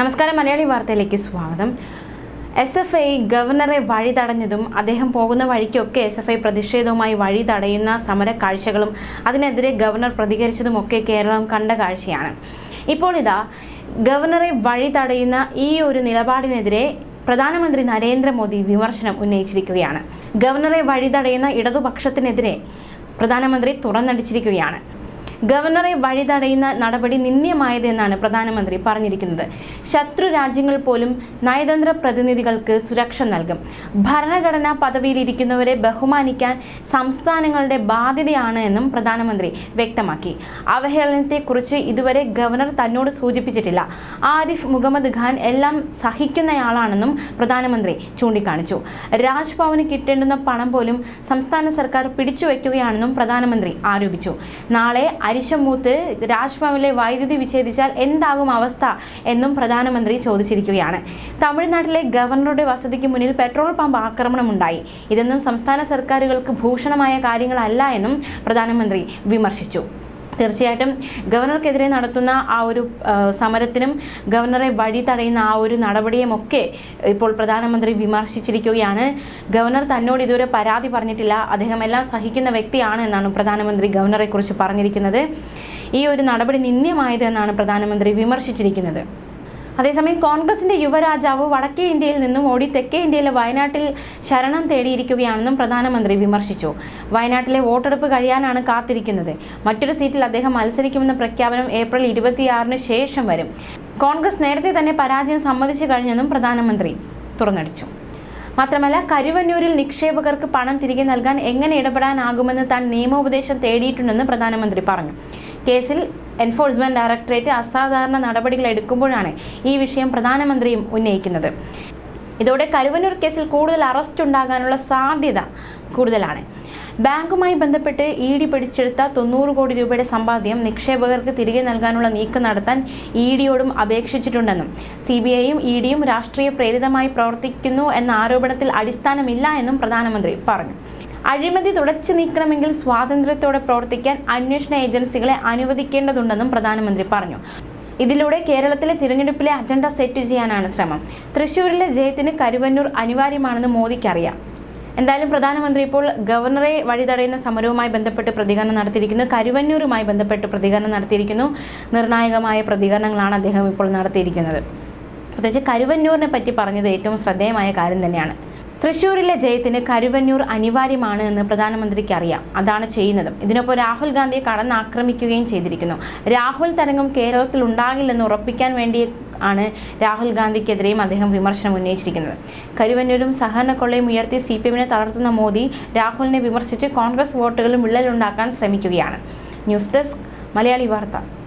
നമസ്കാരം മലയാളി വാർത്തയിലേക്ക് സ്വാഗതം. എസ് എഫ് ഐ ഗവർണറെ വഴി തടഞ്ഞതും അദ്ദേഹം പോകുന്ന വഴിക്കൊക്കെ എസ് എഫ് ഐ പ്രതിഷേധവുമായി വഴി തടയുന്ന സമര കാഴ്ചകളും അതിനെതിരെ ഗവർണർ പ്രതികരിച്ചതും ഒക്കെ കേരളം കണ്ട കാഴ്ചയാണ്. ഇപ്പോൾ ഇതാ ഗവർണറെ വഴി തടയുന്ന ഈ ഒരു നിലപാടിനെതിരെ പ്രധാനമന്ത്രി നരേന്ദ്രമോദി വിമർശനം ഉന്നയിച്ചിരിക്കുകയാണ്. ഗവർണറെ വഴി തടയുന്ന ഇടതുപക്ഷത്തിനെതിരെ പ്രധാനമന്ത്രി തുറന്നടിച്ചിരിക്കുകയാണ്. ഗവർണറെ വഴിതടയുന്ന നടപടി നിന്ദ്യമായതെന്നാണ് പ്രധാനമന്ത്രി പറഞ്ഞിരിക്കുന്നത്. ശത്രു രാജ്യങ്ങൾ പോലും നയതന്ത്ര പ്രതിനിധികൾക്ക് സുരക്ഷ നൽകും. ഭരണഘടനാ പദവിയിലിരിക്കുന്നവരെ ബഹുമാനിക്കാൻ സംസ്ഥാനങ്ങളുടെ ബാധ്യതയാണ് എന്നും പ്രധാനമന്ത്രി വ്യക്തമാക്കി. അവഹേളനത്തെക്കുറിച്ച് ഇതുവരെ ഗവർണർ തന്നോട് സൂചിപ്പിച്ചിട്ടില്ല. ആരിഫ് മുഹമ്മദ് ഖാൻ എല്ലാം സഹിക്കുന്നയാളാണെന്നും പ്രധാനമന്ത്രി ചൂണ്ടിക്കാണിച്ചു. രാജ്ഭവന് കിട്ടേണ്ടുന്ന പണം പോലും സംസ്ഥാന സർക്കാർ പിടിച്ചുവെക്കുകയാണെന്നും പ്രധാനമന്ത്രി ആരോപിച്ചു. നാളെ അരിശമൂത്ത് രാജ്ഭവനിലെ വൈദ്യുതി വിച്ഛേദിച്ചാൽ എന്താകും അവസ്ഥ എന്നും പ്രധാനമന്ത്രി ചോദിച്ചിരിക്കുകയാണ്. തമിഴ്നാട്ടിലെ ഗവർണറുടെ വസതിക്ക് മുന്നിൽ പെട്രോൾ പമ്പ് ആക്രമണമുണ്ടായി. ഇതൊന്നും സംസ്ഥാന സർക്കാരുകൾക്ക് ഭൂഷണമായ കാര്യങ്ങളല്ല എന്നും പ്രധാനമന്ത്രി വിമർശിച്ചു. തീർച്ചയായിട്ടും ഗവർണർക്കെതിരെ നടത്തുന്ന ആ ഒരു സമരത്തിനും ഗവർണറെ വഴി തടയുന്ന ആ ഒരു നടപടിയുമൊക്കെ ഇപ്പോൾ പ്രധാനമന്ത്രി വിമർശിച്ചിരിക്കുകയാണ്. ഗവർണർ തന്നോട് ഇതുവരെ പരാതി പറഞ്ഞിട്ടില്ല. അദ്ദേഹം എല്ലാം സഹിക്കുന്ന വ്യക്തിയാണ് എന്നാണ് പ്രധാനമന്ത്രി ഗവർണറെക്കുറിച്ച് പറഞ്ഞിരിക്കുന്നത്. ഈ ഒരു നടപടി നിന്ദ്യമായത് എന്നാണ് പ്രധാനമന്ത്രി വിമർശിച്ചിരിക്കുന്നത്. അതേസമയം കോൺഗ്രസിന്റെ യുവരാജാവ് വടക്കേ ഇന്ത്യയിൽ നിന്നും ഓടി തെക്കേ ഇന്ത്യയിലെ വയനാട്ടിൽ ശരണം തേടിയിരിക്കുകയാണെന്നും പ്രധാനമന്ത്രി വിമർശിച്ചു. വയനാട്ടിലെ വോട്ടെടുപ്പ് കഴിയാനാണ് കാത്തിരിക്കുന്നത്. മറ്റൊരു സീറ്റിൽ അദ്ദേഹം മത്സരിക്കുമെന്ന പ്രഖ്യാപനം ഏപ്രിൽ ഇരുപത്തിയാറിന് ശേഷം വരും. കോൺഗ്രസ് നേരത്തെ തന്നെ പരാജയം സമ്മതിച്ചു കഴിഞ്ഞെന്നും പ്രധാനമന്ത്രി തുറന്നടിച്ചു. മാത്രമല്ല കരുവന്നൂരിൽ നിക്ഷേപകർക്ക് പണം തിരികെ നൽകാൻ എങ്ങനെ ഇടപെടാനാകുമെന്ന് താൻ നിയമോപദേശം തേടിയിട്ടുണ്ടെന്ന് പ്രധാനമന്ത്രി പറഞ്ഞു. കേസിൽ എൻഫോഴ്സ്മെന്റ് ഡയറക്ടറേറ്റ് അസാധാരണ നടപടികൾ എടുക്കുമ്പോഴാണ് ഈ വിഷയം പ്രധാനമന്ത്രിയും ഉന്നയിക്കുന്നത്. ഇതോടെ കരുവന്നൂർ കേസിൽ കൂടുതൽ അറസ്റ്റ് ഉണ്ടാകാനുള്ള സാധ്യത കൂടുതലാണ്. ബാങ്കുമായി ബന്ധപ്പെട്ട് ഇ ഡി പിടിച്ചെടുത്ത തൊണ്ണൂറ് കോടി രൂപയുടെ സമ്പാദ്യം നിക്ഷേപകർക്ക് തിരികെ നൽകാനുള്ള നീക്കം നടത്താൻ ഇ ഡിയോടും അപേക്ഷിച്ചിട്ടുണ്ടെന്നും സി ബി ഐയും ഇ ഡിയും രാഷ്ട്രീയ പ്രേരിതമായി പ്രവർത്തിക്കുന്നു എന്ന ആരോപണത്തിൽ അടിസ്ഥാനമില്ല എന്നും പ്രധാനമന്ത്രി പറഞ്ഞു. അഴിമതി തുടച്ചു നീക്കണമെങ്കിൽ സ്വാതന്ത്ര്യത്തോടെ പ്രവർത്തിക്കാൻ അന്വേഷണ ഏജൻസികളെ അനുവദിക്കേണ്ടതുണ്ടെന്നും പ്രധാനമന്ത്രി പറഞ്ഞു. ഇതിലൂടെ കേരളത്തിലെ തിരഞ്ഞെടുപ്പിലെ അജണ്ട സെറ്റ് ചെയ്യാനാണ് ശ്രമം. തൃശൂരിലെ ജയത്തിന് കരുവന്നൂർ അനിവാര്യമാണെന്ന് മോദിക്കറിയാം. എന്തായാലും പ്രധാനമന്ത്രി ഇപ്പോൾ ഗവർണറെ വഴി തടയുന്ന സമരവുമായി ബന്ധപ്പെട്ട് പ്രതികരണം നടത്തിയിരിക്കുന്നു. കരുവന്നൂരുമായി ബന്ധപ്പെട്ട് പ്രതികരണം നടത്തിയിരിക്കുന്നു. നിർണായകമായ പ്രതികരണങ്ങളാണ് അദ്ദേഹം ഇപ്പോൾ നടത്തിയിരിക്കുന്നത്. പ്രത്യേകിച്ച് കരുവന്നൂരിനെ പറ്റി പറഞ്ഞത് ഏറ്റവും ശ്രദ്ധേയമായ കാര്യം തന്നെയാണ്. തൃശ്ശൂരിലെ ജയത്തിന് കരുവന്നൂർ അനിവാര്യമാണ് എന്ന് പ്രധാനമന്ത്രിക്ക് അറിയാം. അതാണ് ചെയ്യുന്നതും. ഇതിനൊപ്പം രാഹുൽ ഗാന്ധിയെ കടന്നാക്രമിക്കുകയും ചെയ്തിരിക്കുന്നു. രാഹുൽ തരംഗം കേരളത്തിൽ ഉണ്ടാകില്ലെന്ന് ഉറപ്പിക്കാൻ വേണ്ടി ആണ് രാഹുൽ ഗാന്ധിക്കെതിരെയും അദ്ദേഹം വിമർശനം ഉന്നയിച്ചിരിക്കുന്നത്. കരുവന്നൂരും സഹകരണ കൊള്ളയും ഉയർത്തി സി പി എമ്മിനെ തളർത്തുന്ന മോദി രാഹുലിനെ വിമർശിച്ച് കോൺഗ്രസ് വോട്ടുകളും വിള്ളലുണ്ടാക്കാൻ ശ്രമിക്കുകയാണ്. ന്യൂസ് ഡെസ്ക് മലയാളി വാർത്ത.